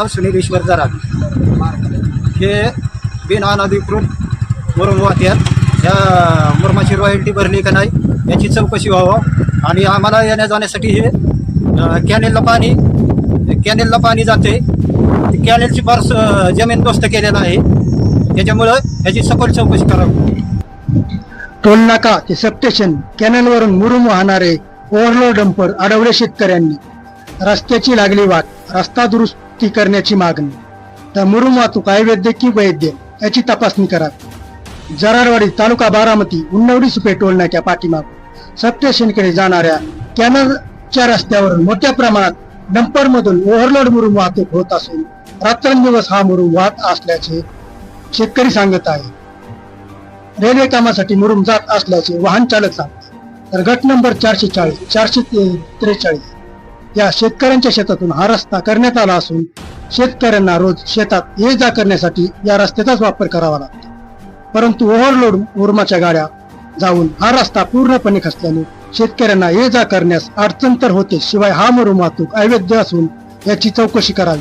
नाव सुनील ईश्वर जराग हे बिन अनधिकृत मुरुम वाहत्यात या मुरमाची रॉयल्टी भरली का नाही याची चौकशी व्हावं आणि आम्हाला येण्या जाण्यासाठी हे कॅनेलला पाणी कॅनेलला पाणी जाते. ते कॅनेलची फार जमीन दोस्त केलेलं आहे. त्याच्यामुळं याची सखोल चौकशी करावी. टोलनाका ते सबस्टेशन कॅनलवरून मुरुम वाहणारे ओव्हरलोड डंपर अडवले शेतकऱ्यांनी. रस्त्याची लागली वाट. रस्ता दुरुस्त करण्याची मागणी. तर मुरुम वाहतूक अवैध की वैद्य याची तपासणी करावी जरारवाडी तालुका बारामती उन्नवडी सुपे टोलनाक्या पाठीमाग सबस्टेशनकडे जाणाऱ्या कॅनलच्या रस्त्यावरून मोठ्या प्रमाणात डंपर मधून ओव्हरलोड मुरुम वाहतूक होत असून रात्रंदिवस हा मुरुम वाहत असल्याचे शेतकरी सांगत आहे रेल्वे कामासाठी मुरुम जात असल्याचे वाहन चालक सांगतात. तर गट नंबर चारशे चाळीस चारशे त्रेचाळीस या शेतकऱ्यांच्या शेतातून हा रस्ता करण्यात आला असून शेतकऱ्यांना रोज शेतात ये जा करण्यासाठी या रस्त्याचाच वापर करावा लागतो. परंतु ओव्हरलोड उर्माच्या गाड्या जाऊन हा रस्ता पूर्णपणे खचल्याने शेतकऱ्यांना ये जा करण्यास अडचण तर होते शिवाय हा मरुम वाहतूक अवैध असून याची चौकशी करावी.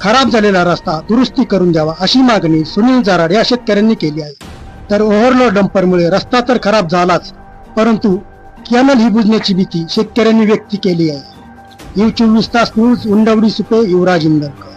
खराब झालेला रस्ता दुरुस्ती करून द्यावा अशी मागणी सुनील जाराड या शेतकऱ्यांनी केली आहे. तर ओव्हरलोड डंपरमुळे रस्ता तर खराब झालाच परंतु कॅनल ही बुजण्याची भीती शेतकऱ्यांनी व्यक्त केली आहे. यू चोवीस तास न्यूज उंडवडी सुपे युवराज इंदरकर.